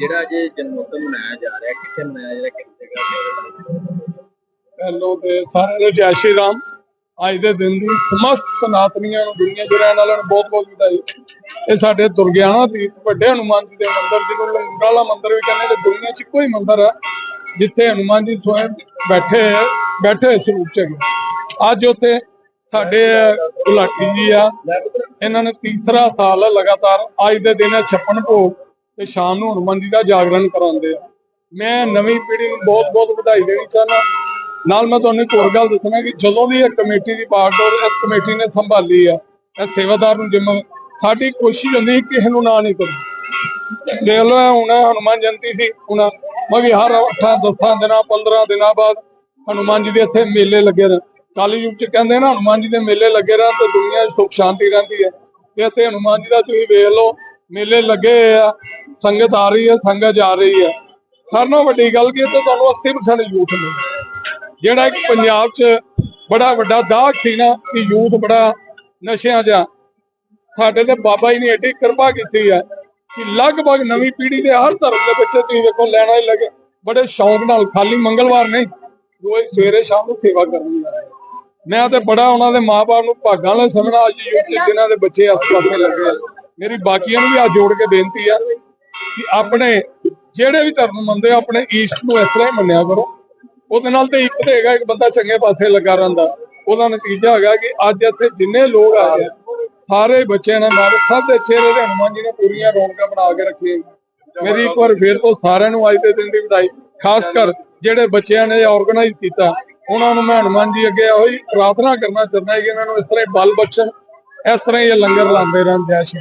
ਜਿਹੜਾ ਅੱਜ ਜਨਮੋਤਸਵ ਮਨਾਇਆ ਜਾ ਰਿਹਾ, ਕਿੱਥੇ ਮਨਾਇਆ ਜਾ ਰਿਹਾ ਕਿਸ ਜਗ੍ਹਾ ਤੇ ਤੇ ਸਾਰਿਆਂ ਨੂੰ ਜੈ ਸ਼੍ਰੀ ਰਾਮ। ਅੱਜ ਦੇ ਦਿਨ ਦੀ ਸਮਸਤ ਸਨਾਤਨੀਆਂ ਨੂੰ, ਦੁਨੀਆ 'ਚ ਵਾਲਿਆਂ ਨੂੰ ਬਹੁਤ ਬਹੁਤ ਵਧਾਈ। ਇਹ ਸਾਡੇ ਦੁਰਗਿਆਨਾ ਦੀ, ਵੱਡੇ ਹਨੂਮਾਨ ਜੀ ਦੇ ਮੰਦਿਰ, ਜਿਹਨੂੰ ਲੰਗਾਲਾ ਮੰਦਿਰ ਵੀ ਕਹਿੰਦੇ ਨੇ ਦੁਨੀਆ 'ਚ ਇੱਕੋ ਹੀ ਮੰਦਿਰ ਹੈ ਜਿੱਥੇ ਹਨੂਮਾਨ ਜੀ ਸਵੈਂ ਬੈਠੇ ਬੈਠੇ ਹੋਏ ਸਰੂਪ 'ਚ। ਅੱਜ ਉੱਥੇ ਸਾਡੇ ਗੁਲਾਟੀ ਜੀ ਆ, ਇਹਨਾਂ ਨੇ ਤੀਸਰਾ ਸਾਲ ਲਗਾਤਾਰ ਅੱਜ ਦੇ ਦਿਨ ਹੈ ਛੱਪਨ ਭੋਗ। ਤੇ ਸ਼ਾਮ ਨੂੰ ਹਨੂਮਾਨ ਜੀ ਦਾ ਜਾਗਰਣ ਕਰਾਉਂਦੇ ਆ। ਮੈਂ ਨਵੀਂ ਪੀੜ੍ਹੀ ਨੂੰ ਬਹੁਤ ਬਹੁਤ ਵਧਾਈ ਦੇਣੀ ਚਾਹੁੰਦਾ। ਨਾਲ ਮੈਂ ਤੁਹਾਨੂੰ ਇੱਕ ਹੋਰ ਗੱਲ ਦੱਸਣਾ ਕਿ ਜਦੋਂ ਦੀ ਇਹ ਕਮੇਟੀ ਦੀ ਬਾਗਡੋਰ ਇਸ ਕਮੇਟੀ ਨੇ ਸੰਭਾਲੀ ਆ, ਇਹ ਸੇਵਾਦਾਰ ਨੂੰ ਜਿੰਮ ਸਾਡੀ ਕੋਸ਼ਿਸ਼ ਹੁੰਦੀ ਸੀ ਕਿਸੇ ਨੂੰ ਨਾ ਨਹੀਂ ਕਰਨੀ। ਦੇਖ ਲਓ ਹੁਣ ਹਨੂਮਾਨ ਜਯੰਤੀ ਸੀ, ਹੁਣ ਮਗੀ ਹਰ 8 10 ਦਿਨਾਂ 15 ਦਿਨਾਂ ਬਾਅਦ ਹਨੂਮਾਨ ਜੀ ਦੇ ਇੱਥੇ ਮੇਲੇ ਲੱਗੇ ਨੇ ਕਾਲੀ ਯੁੱਗ ਚ ਕਹਿੰਦੇ ਨਾ, ਹਨੂਮਾਨ ਜੀ ਦੇ ਮੇਲੇ ਲੱਗੇ ਰਹਿਣ ਤੇ ਦੁਨੀਆ 'ਚ ਸੁਖ ਸ਼ਾਂਤੀ ਰਹਿੰਦੀ ਹੈ। ਤੇ ਇੱਥੇ ਹਨੂਮਾਨ ਜੀ ਦਾ ਤੁਸੀਂ ਵੇਖ ਲਓ, ਮੇਲੇ ਲੱਗੇ ਆ। ਸੰਗਤ ਆ ਰਹੀ ਹੈ, ਸੰਗਤ ਜਾ ਰਹੀ ਹੈ। ਸਾਰਿਆਂ ਨਾਲੋਂ ਵੱਡੀ ਗੱਲ ਕੀ ਤੇ ਤੁਹਾਨੂੰ 80% ਯੂਥ ਮਿਲ। ਜਿਹੜਾ ਇੱਕ ਪੰਜਾਬ 'ਚ ਬੜਾ ਵੱਡਾ ਦਾਗ ਸੀ ਨਾ, ਕਿ ਯੂਥ ਬੜਾ ਨਸ਼ਿਆਂ 'ਚ ਸਾਡੇ ਤੇ ਬਾਬਾ ਜੀ ਨੇ ਏਡੀ ਕਿਰਪਾ ਕੀਤੀ ਹੈ ਕਿ ਲਗਭਗ ਨਵੀਂ ਪੀੜ੍ਹੀ ਦੇ ਹਰ ਧਰਮ ਦੇ ਬੱਚੇ ਤੁਸੀਂ ਵੇਖੋ, ਲੈਣਾ ਹੀ ਲੱਗੇ। ਬੜੇ ਸ਼ੌਂਕ ਨਾਲ, ਖਾਲੀ ਮੰਗਲਵਾਰ ਨਹੀਂ, ਰੋਜ਼ ਸਵੇਰੇ ਸ਼ਾਮ ਨੂੰ ਸੇਵਾ ਕਰਨੀ ਹੈ ਮੈਂ ਤੇ ਬੜਾ ਉਹਨਾਂ ਦੇ ਮਾਪੇ ਨੂੰ ਭਾਗਾਂ ਵਾਲੇ ਸਮਝਣਾ ਅੱਜ ਯੂਥ 'ਚ ਜਿਨ੍ਹਾਂ ਦੇ ਬੱਚੇ ਇਸ ਪਾਸੇ ਲੱਗੇ ਆ। ਮੇਰੀ ਬਾਕੀਆਂ ਨੂੰ ਵੀ ਹੱਥ ਜੋੜ ਕੇ ਬੇਨਤੀ ਆ ਕਿ ਆਪਣੇ ਜਿਹੜੇ ਵੀ ਧਰਮ ਮੰਨਦੇ ਆਪਣੇ ਈਸ਼ਟ ਨੂੰ ਇਸ ਤਰ੍ਹਾਂ ਹੀ ਮੰਨਿਆ ਕਰੋ। ਉਹਦੇ ਨਾਲ ਤੇ ਇੱਕ ਤੇ ਹੈਗਾ, ਇੱਕ ਬੰਦਾ ਚੰਗੇ ਪਾਸੇ ਲੱਗਾ ਰਹਿੰਦਾ। ਉਹਦਾ ਨਤੀਜਾ ਹੈਗਾ ਕਿ ਅੱਜ ਇੱਥੇ ਜਿੰਨੇ ਲੋਕ ਆਏ ਆ, ਸਾਰੇ ਬੱਚਿਆਂ ਨੇ ਮਾਰੇ ਸਭ ਦੇ ਚਿਹਰੇ ਤੇ ਹਨੂਮਾਨ ਜੀ ਨੇ ਪੂਰੀਆਂ ਰੌਣਕਾਂ ਬਣਾ ਕੇ ਰੱਖੀਆਂ। ਮੇਰੀ ਇੱਕ ਵਾਰ ਫੇਰ ਤੋਂ ਸਾਰਿਆਂ ਨੂੰ ਅੱਜ ਦੇ ਦਿਨ ਦੀ ਵਧਾਈ, ਖਾਸ ਕਰ ਜਿਹੜੇ ਬੱਚਿਆਂ ਨੇ ਆਰਗੇਨਾਈਜ਼ ਕੀਤਾ, ਉਹਨਾਂ ਨੂੰ ਮੈਂ ਹਨੂਮਾਨ ਜੀ ਅੱਗੇ ਉਹੀ ਪ੍ਰਾਰਥਨਾ ਕਰਨਾ ਚਾਹੁੰਦਾ ਕਿ ਇਹਨਾਂ ਨੂੰ ਇਸ ਤਰ੍ਹਾਂ ਹੀ ਬਲ ਬਖਸ਼ਣ, ਇਸ ਤਰ੍ਹਾਂ ਹੀ ਇਹ ਲੰਗਰ ਲਾਉਂਦੇ ਰਹਿਣ, ਜੈ ਸ਼੍ਰੀ